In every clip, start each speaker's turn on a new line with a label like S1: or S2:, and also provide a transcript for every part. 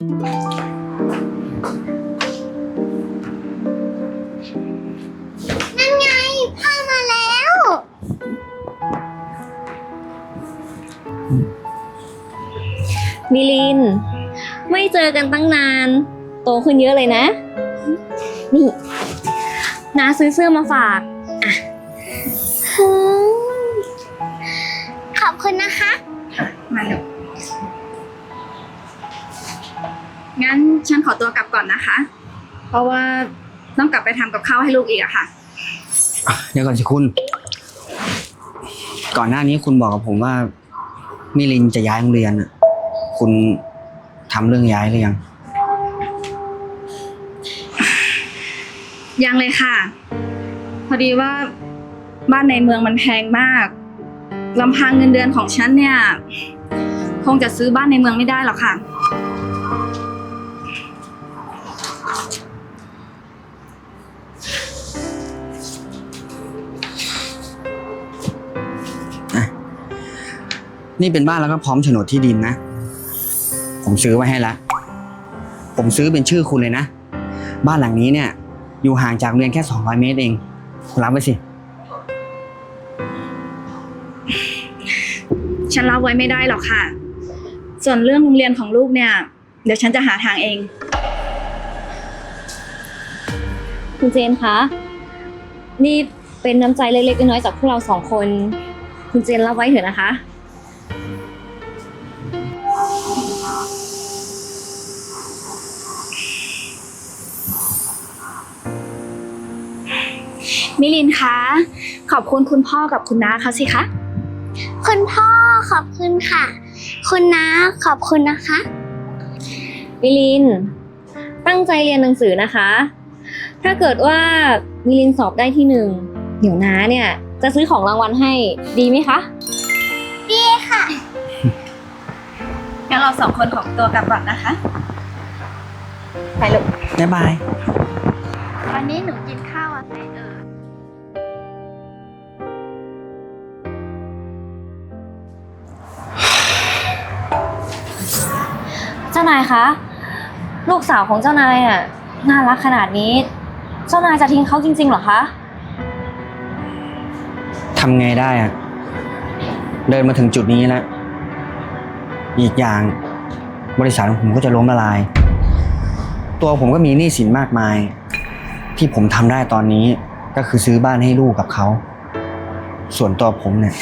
S1: นั่นไงพ่อมาแล้ว
S2: มิลิน ไม่เจอกันตั้งนาน โตขึ้นเยอะเลยนะ นี่น้าซื้อเสื้อมาฝาก
S3: ฉันขอตัวกลับก่อนนะคะ เพราะว่าต้องกลับไปทำกับข้าวให้ลูกอีกอะค่ะ
S4: เดี๋ยวก่อนสิคุณ ก่อนหน้านี้คุณบอกกับผมว่า มิลินจะย้ายโรงเรียนน่ะคุณทำเรื่องย้ายหรือยัง
S3: ยังเลยค่ะ พอดีว่าบ้านในเมืองมันแพงมากลำพังเงินเดือนของฉันเนี่ย คงจะซื้อบ้านในเมืองไม่ได้หรอกค่ะ
S4: นี่เป็นบ้านแล้วก็พร้อมโฉนดที่ดินนะ ผมซื้อไว้ให้แล้วผมซื้อเป็นชื่อคุณเลยนะ บ้านหลังนี้เนี่ย อยู่ห่างจากโรงเรียนแค่ 200 เมตรเองคุณรับไว้สิ
S3: ฉันรับไว้ไม่ได้หรอกค่ะ ส่วนเรื่องโรงเรียนของลูกเนี่ย เดี๋ยวฉันจะหาทางเอง
S2: คุณเจนคะ นี่เป็นน้ำใจเล็กๆน้อยๆจากพวกเราสองคน คุณเจนรับไว้เถอะนะคะ
S3: มิลินคะ ขอบคุณคุณพ่อกับคุณน้าเขาสิคะ
S1: คุณพ่อขอบคุณค่ะ คุณน้าขอบคุณนะคะ
S2: มิลิน ตั้งใจเรียนหนังสือนะคะ ถ้าเกิดว่ามิลินสอบได้ที่หนึ่งเดี๋ยวน้าเนี่ย จะซื้อของรางวัลให้ดีไหมคะ
S1: ดีค่ะ
S3: งั้นเราสองคนขอตัวกลับก่อนนะคะ
S2: ไปลูก
S4: บ๊ายบาย
S3: วันนี้หนูกิน
S2: จ้านายคะ ลูกสาวของเจ้านายอะน่ารักขนาดนี้ เจ้านายจะทิ้งเขาจริงๆเหรอคะ
S4: ทำไงได้อะเดินมาถึงจุดนี้แล้ว อีกอย่างบริษัทของผมก็จะล้มละลาย ตัวผมก็มีหนี้สินมากมาย ที่ผมทำได้ตอนนี้ก็คือซื้อบ้านให้ลูกกับเขา ส่วนตัวผมเนี่ย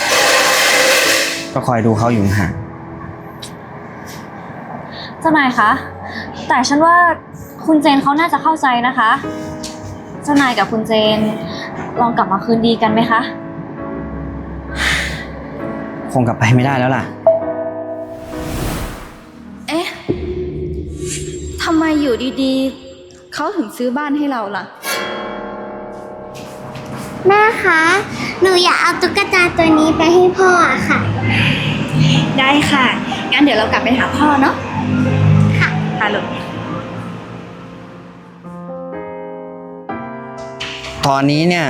S4: ก็คอยดูเขาอยู่ห่าง
S2: จ้านายคะ แต่ฉันว่าคุณเจนเขาน่าจะเข้าใจนะคะ เจ้านายกับคุณเจน ลองกลับมาคืนดีกันไหมคะ
S4: คงกลับไปไม่ได้แล้วล่ะ
S3: เอ๊ะทำไมอยู่ดีๆ เขาถึงซื้อบ้านให้เราล่ะ
S1: แม่คะ หนูอยากเอาตุ๊กตาตัวนี้ไปให้พ่ออะค่ะ
S3: ได้ค่ะ งั้นเดี๋ยวเรากลับไปหาพ่อเนาะ
S1: ค่ะ
S3: ค่ะลูก
S4: ตอนนี้เนี่ย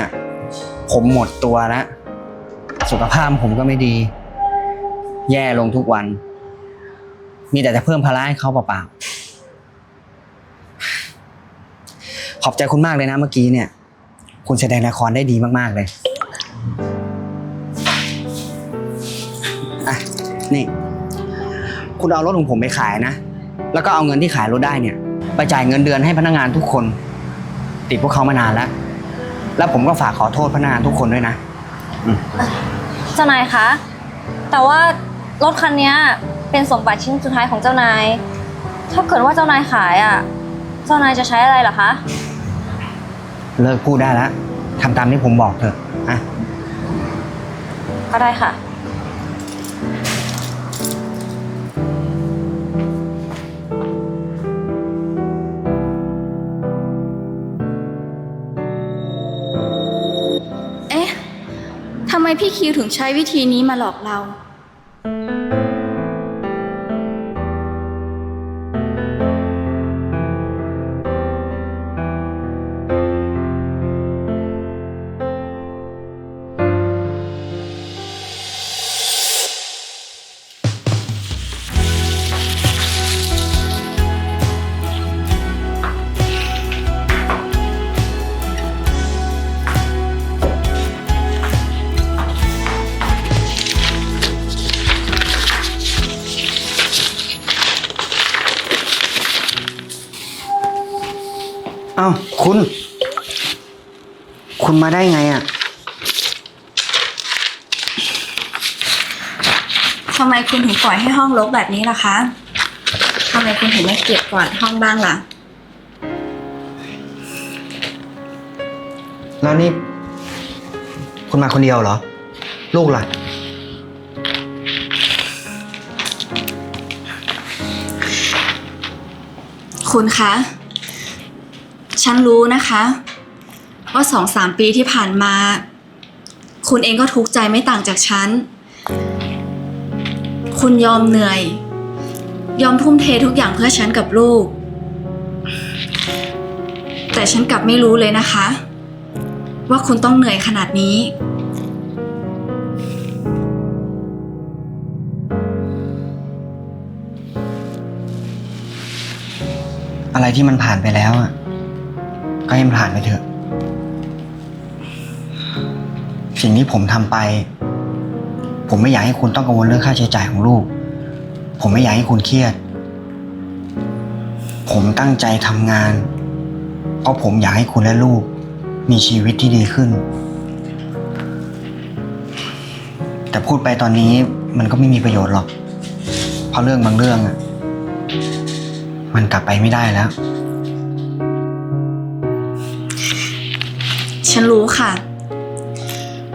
S4: ผมหมดตัวแล้วสุขภาพผมก็ไม่ดี แย่ลงทุกวัน มีแต่จะเพิ่มภาระให้เขาเปล่าๆขอบใจคุณมากเลยนะเมื่อกี้เนี่ย คุณแสดงละครได้ดีมากๆเลย อะ นี่ คุณเอารถของผมไปขายนะ แล้วก็เอาเงินที่ขายรถได้เนี่ย ไปจ่ายเงินเดือนให้พนักงานทุกคน ติดพวกเขามานานแล้ว แล้วผมก็ฝากขอโทษพนักงานทุกคนด้วยนะ
S2: เจ้านายคะ แต่ว่ารถคันเนี้ยเป็นสมบัติชิ้นสุดท้ายของเจ้านาย ถ้าเกิดว่าเจ้านายขายอะ เจ้านายจะใช้อะไรเหรอคะ
S4: เลิกพูดได้แล้วทำตามที่ผมบอกเถอะอะ
S2: ก็ได้ค่ะ
S3: ไมพี่คิวถึงใช้วิธีนี้มาหลอกเรา
S4: คุณมาได้ไงอะ
S3: ทำไมคุณถึงปล่อยให้ห้องรกแบบนี้ล่ะคะทำไมคุณถึงไม่เก็บกวาดห้องบ้างล่ะ
S4: แล้วนี่ คุณมาคนเดียวเหรอ ลูกล่ะ
S3: คุณคะ ฉันรู้นะคะ ว่าสองสามปีที่ผ่านมา คุณเองก็ทุกข์ใจไม่ต่างจากฉัน คุณยอมเหนื่อย ยอมทุ่มเททุกอย่างเพื่อฉันกับลูก แต่ฉันกลับไม่รู้เลยนะคะ ว่าคุณต้องเหนื่อยขนาดนี้
S4: อะไรที่มันผ่านไปแล้วอะ ก็ให้มันผ่านไปเถอะ สิ่งที่ผมทำไป ผมไม่อยากให้คุณต้องกังวลเรื่องค่าใช้จ่ายของลูก ผมไม่อยากให้คุณเครียด ผมตั้งใจทำงาน เพราะผมอยากให้คุณและลูก มีชีวิตที่ดีขึ้น แต่พูดไปตอนนี้มันก็ไม่มีประโยชน์หรอก เพราะเรื่องบางเรื่องอะมันกลับไปไม่ได้แล้ว
S3: ฉันรู้ค่ะ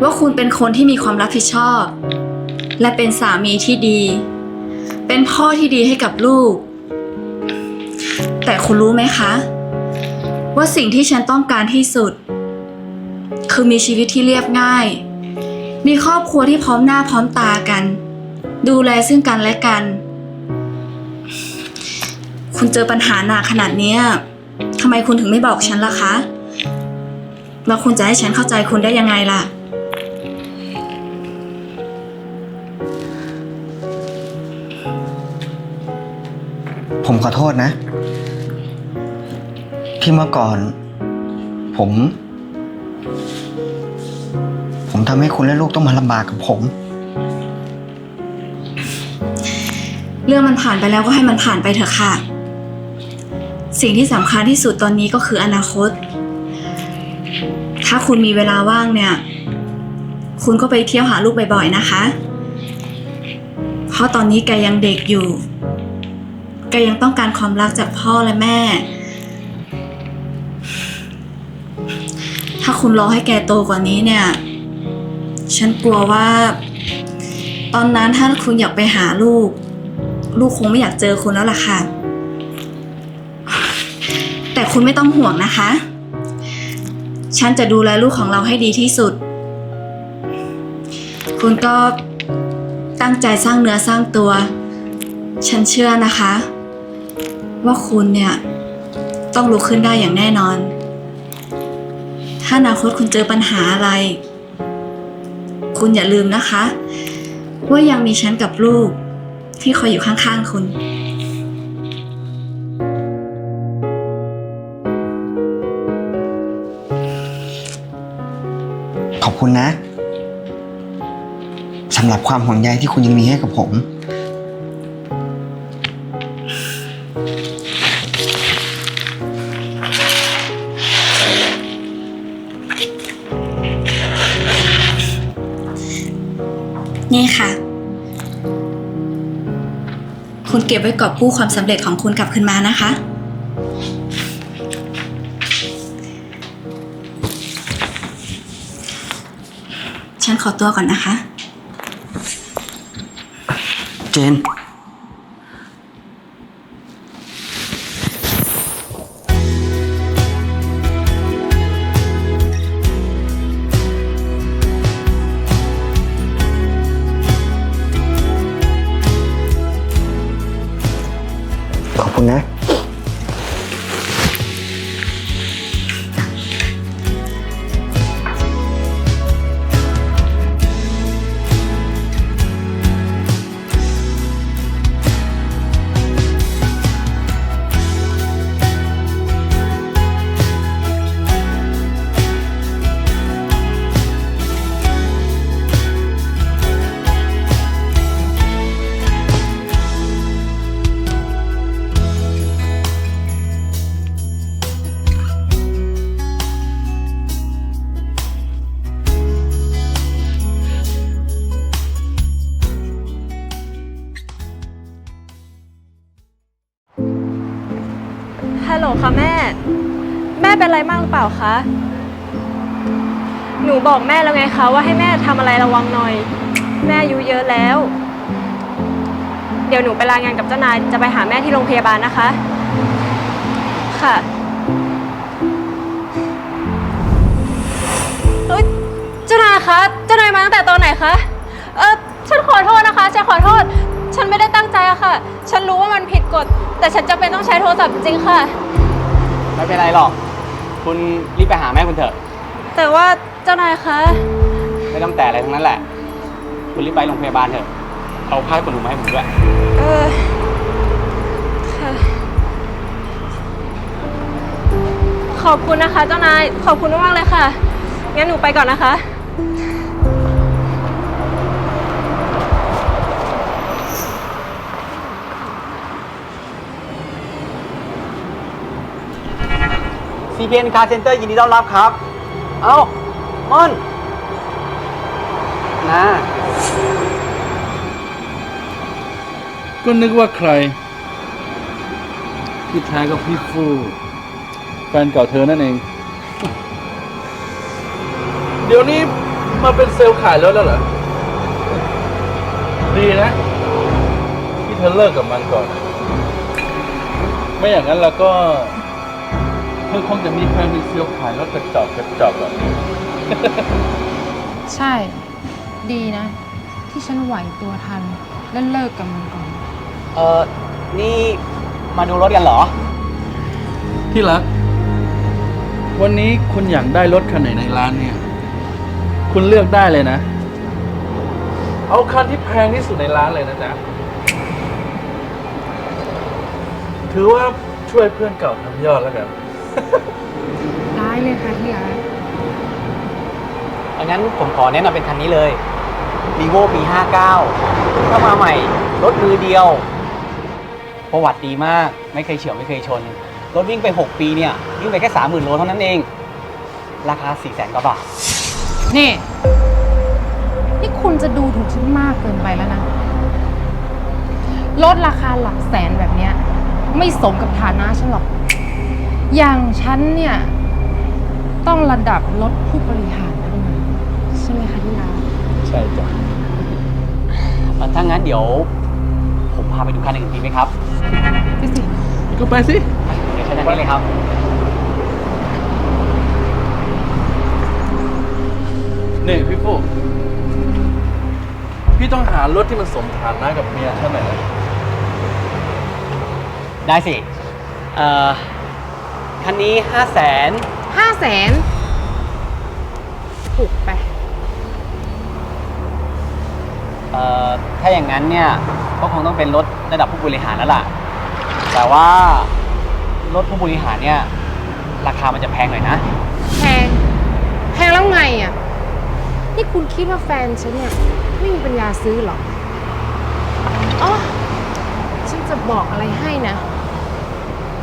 S3: ว่าคุณเป็นคนที่มีความรับผิดชอบ และเป็นสามีที่ดี เป็นพ่อที่ดีให้กับลูก แต่คุณรู้ไหมคะ ว่าสิ่งที่ฉันต้องการที่สุด คือมีชีวิตที่เรียบง่าย มีครอบครัวที่พร้อมหน้าพร้อมตากัน ดูแลซึ่งกันและกัน คุณเจอปัญหาหนักขนาดเนี้ยทำไมคุณถึงไม่บอกฉันล่ะคะแล้วคุณจะให้ฉันเข้าใจคุณได้ยังไงล่ะ
S4: ผมขอโทษนะ ที่เมื่อก่อน ผม ผมทำให้คุณและลูกต้องมาลำบากกับผม
S3: เรื่องมันผ่านไปแล้วก็ให้มันผ่านไปเถอะค่ะ สิ่งที่สำคัญที่สุดตอนนี้ก็คืออนาคต ถ้าคุณมีเวลาว่างเนี่ย คุณก็ไปเที่ยวหาลูกบ่อยๆนะคะ เพราะตอนนี้แกยังเด็กอยู่ แกยังต้องการความรักจากพ่อและแม่ ถ้าคุณรอให้แกโตกว่านี้เนี่ย ฉันกลัวว่า ตอนนั้นถ้าคุณอยากไปหาลูก ลูกคงไม่อยากเจอคุณแล้วล่ะค่ะ แต่คุณไม่ต้องห่วงนะคะ ฉันจะดูแลลูกของเราให้ดีที่สุด คุณก็ตั้งใจสร้างเนื้อสร้างตัว ฉันเชื่อนะคะ ว่าคุณเนี่ย ต้องลุกขึ้นได้อย่างแน่นอน ถ้าอนาคตคุณเจอปัญหาอะไร คุณอย่าลืมนะคะ ว่ายังมีฉันกับลูก ที่คอยอยู่ข้างๆคุณ
S4: ขอบคุณนะสำหรับความห่วงใยที่คุณยังมีให้กับผม
S3: บไว้กอบกู้ความสำเร็จของคุณกลับคืนมานะคะ ฉันขอตัวก่อนนะคะ
S4: เจน
S5: ม่เป็นอะไรมากหรือเปล่าคะ หนูบอกแม่แล้วไงคะว่าให้แม่ทำอะไรระวังหน่อย แม่อายุเยอะแล้ว เดี๋ยวหนูไปรายงานกับเจ้านายจะไปหาแม่ที่โรงพยาบาลนะคะ ค่ะเอ้ยเจ้านายคะเจ้านายมาตั้งแต่ตอนไหนคะเออฉันขอโทษนะคะฉันขอโทษ ฉันไม่ได้ตั้งใจอะค่ะ ฉันรู้ว่ามันผิดกฎแต่ฉันจำเป็นต้องใช้โทรศัพท์จริงๆค่ะ
S6: ไม่เป็นไรหรอก คุณรีบไปหาแม่คุณเถอะ
S5: แต่ว่าเจ้านายคะ
S6: ไม่ต้องแต่อะไรทั้งนั้นแหละ คุณรีบไปโรงพยาบาลเถอะ เอาผ้าขนหนูมาให้ผมด้วย
S5: เออ ค่ะ ขอบคุณนะคะ เจ้านาย ขอบคุณมากๆเลยค่ะ งั้นหนูไปก่อนนะคะ
S6: CPN Car Center ยินดีต้อนรับครับ เอ้าม่อนนะ
S7: ก็นึกว่าใคร ที่แท้ก็พี่ฟู แฟนเก่าเธอนั่นเอง เดี๋ยวนี้มาเป็นเซลล์ขายรถแล้วเหรอ ดีนะ ที่เธอเลิกกับมันก่อน ไม่อย่างนั้นแล้วก็ เธอคงจะมีแฟนเป็นเซลล์ขายรถกระจอกกระจอกแบบนี้
S8: ใช่ ดีนะ ที่ฉันไหวตัวทัน และเลิกกับมันก่อน
S6: เออนี่มาดูรถกันเหรอ
S7: ที่รัก วันนี้คุณอยากได้รถคันไหนในร้านเนี่ย คุณเลือกได้เลยนะ เอาคันที่แพงที่สุดในร้านเลยนะจ๊ะ ถือว่าช่วยเพื่อนเก่าทำยอดแล้วกัน
S8: ได้เลยค่ะที่รัก
S6: อันนั้นผมขอแนะนำเป็นคันนี้เลย r e v o ปี59ถ้ามาใหม่รถมือเดียว ประวัติดีมาก ไม่เคยเฉียวไม่เคยชน รถวิ่งไป 6 ปีเนี่ย วิ่งไปแค่ 30,000 โลเท่านั้นเอง ราคา 4 0 0 0 0 0กว่าบาท
S8: นี่ นี่คุณจะดูถูกฉันมากเกินไปแล้วนะลดราคาหลักแสนแบบเนี้ย ไม่สมกับฐานะฉันหรอก อย่างฉันเนี่ย ต้องระดับรถผู้บริหารเท่านั้นใช่ไหมคะที่รัก
S7: ใช่จ้ะ
S6: ถ้างั้นเดี๋ยวผมพาไปดูคันอื่นดีไหมครับ
S8: ไปสิ
S7: ก็ไปสิ
S6: เดี๋ยวเชิญทางนี้เลยครับ
S7: นี่พี่ฟูพี่ต้องหารถที่มันสมฐานะกับเมียฉันหน่อยนะ
S6: ได้สิ เอ่อ คันนี้ 5 0 0 0 0น
S8: ห้าแสนถูกไป
S6: เอ่อถ้าอย่างนั้นเนี่ยก็คงต้องเป็นรถระดับผู้บริหารแล้วล่ะ แต่ว่ารถผู้บริหารเนี่ยราคามันจะแพงหน่อยนะ
S8: แพง แพงแล้วไงอะ นี่คุณคิดว่าแฟนฉันเนี่ย ไม่มีปัญญาซื้อหรออ๋อฉันจะบอกอะไรให้นะ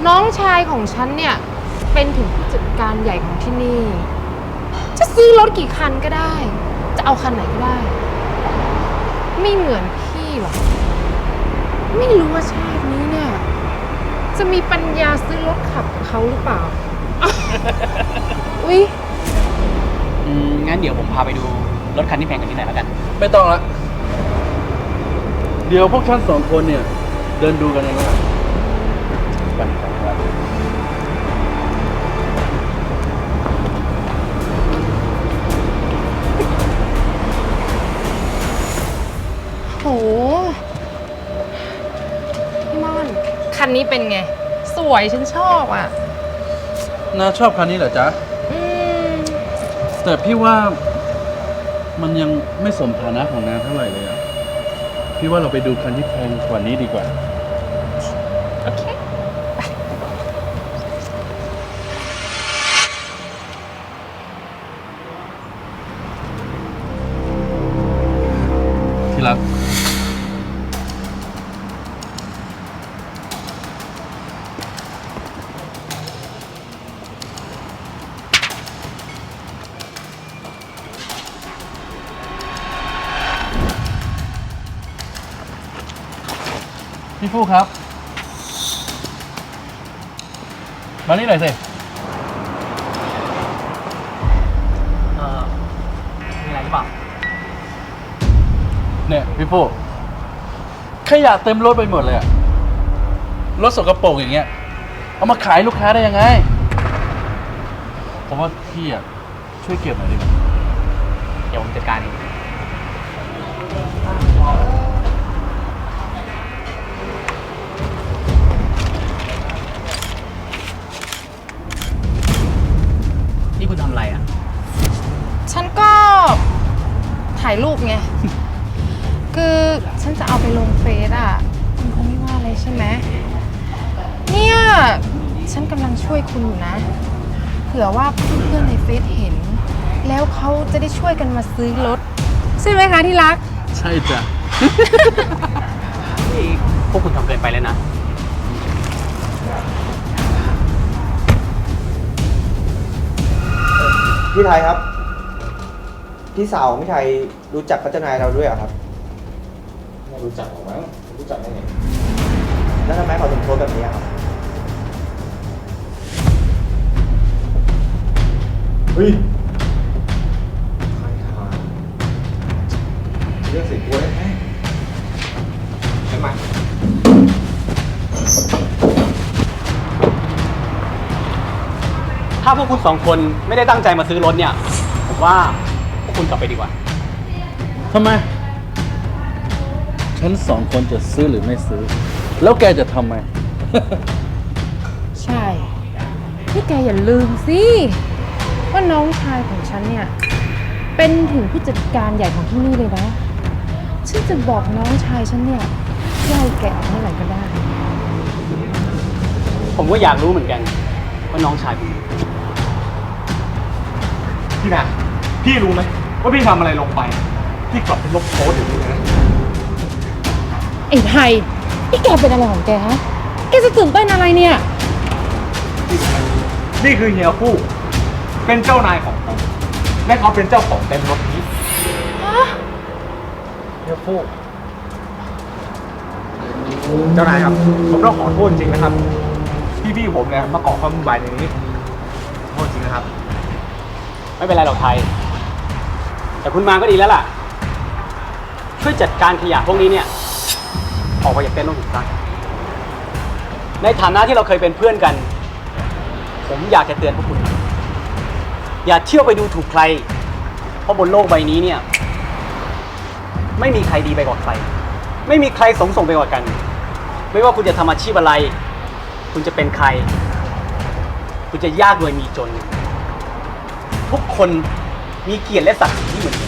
S8: น้องชายของฉันเนี่ย เป็นถึงผู้จัดการใหญ่ของที่นี่ จะซื้อรถกี่คันก็ได้ จะเอาคันไหนก็ได้ ไม่เหมือนพี่หรอก ไม่รู้ว่าชาตินี้เนี่ย จะมีปัญญาซื้อรถขับกับเขาหรือเปล่า อุ๊ย
S6: อืมงั้นเดี๋ยวผมพาไปดูรถคันที่แพงกว่านี้หน่อยแล้วกัน
S7: ไม่ต้องละเดี๋ยวพวกฉันสองคนเนี่ย เดินดูกันเองนะไป
S8: พี่ม่อน คันนี้เป็นไง สวยฉันชอบอะ
S7: นาชอบคันนี้เหรอจ๊ะ
S8: อืม
S7: แต่พี่ว่ามันยังไม่สมฐานะของนาเท่าไหร่เลยอะพี่ว่าเราไปดูคันที่แพงกว่านี้ดีกว่า พี่ฟูครับ มานี่หน่อยสิ
S6: เออมีอะไรหรือเปล่า
S7: เนี่ยพี่ฟูขยะเต็มรถไปหมดเลยอะรถสกปรกอย่างเงี้ย เอามาขายลูกค้าได้ยังไง ผมว่าพี่อะช่วยเก็บหน่อยดีกว่า
S6: เดี๋ยวผมจัดการเอง
S8: ถ่ายรูปไง คือฉันจะเอาไปลงเฟซอะ คุณคงไม่ว่าอะไรใช่ไหม เนี่ย ฉันกำลังช่วยคุณอยู่นะ เผื่อว่าเพื่อนๆในเฟซเห็น แล้วเขาจะได้ช่วยกันมาซื้อรถ ใช่ไหมคะที่รัก
S7: ใช่จ้ะ
S6: นี่พวกคุณทำเกินไปแล้วนะ
S9: พี่ไทยครับ พี่สาวของพี่ไทยรู้จักพัฒนายเราด้วยเหรอครับ
S10: ไม่รู้จักหรอกมั้งรู้จักได้ไง
S9: แล้วทำไมเขาถึงโพสต์แบบนี้อะครับ
S10: เฮ้ยใครทาเรื่องใส่ตัวได้ไหมใช่ไหม
S6: ถ้าพวกคุณสองคนไม่ได้ตั้งใจมาซื้อรถเนี่ย ผมว่าพวก คุณกลับไปดีกว่า
S7: ทำไม ฉันสองคนจะซื้อหรือไม่ซื้อ แล้วแกจะทำไม
S8: ใช่นี่แกอย่าลืมสิ ว่าน้องชายของฉันเนี่ย เป็นถึงผู้จัดการใหญ่ของที่นี่เลยนะ ฉันจะบอกน้องชายฉันเนี่ยไล่แกออกเมื่อไหร่ก็ได้
S6: ผมก็อยากรู้เหมือนกัน ว่าน้องชายคุณ
S10: พี่นะพี่รู้ไหม ว่าพี่ทำอะไรลงไป พี่กลับไปลบโพสต์เดี๋ยวนี้นะ
S8: ไอ้ไทยนี่แกเป็นอะไรของแกฮะ แกจะตื่นเต้นอะไรเนี่ย
S10: นี่คือเฮียฟู่เป็นเจ้านายของผมและเขาเป็นเจ้าของเต็นท์รถนี้เฮียฟู่เจ้านายครับ ผมต้องขอโทษจริงนะครับพี่ๆผมเนี่ยมาก่อความวุ่นวายในนี้ขอโทษจริงนะครับ
S6: ไม่เป็นไรหรอกไทย แต่คุณมาก็ดีแล้วล่ะ ช่วยจัดการขยะพวกนี้เนี่ย ออกไปจากเต็นท์รถผมซะในฐานะที่เราเคยเป็นเพื่อนกัน ผมอยากจะเตือนพวกคุณ อย่าเที่ยวไปดูถูกใคร เพราะบนโลกใบนี้เนี่ย ไม่มีใครดีไปกว่าใคร ไม่มีใครสงส่งไปกว่ากัน ไม่ว่าคุณจะทำอาชีพอะไร คุณจะเป็นใคร คุณจะยากรวยมีจน ทุกคน มีเกียรติและศักดิ์ศรีเหมือนกัน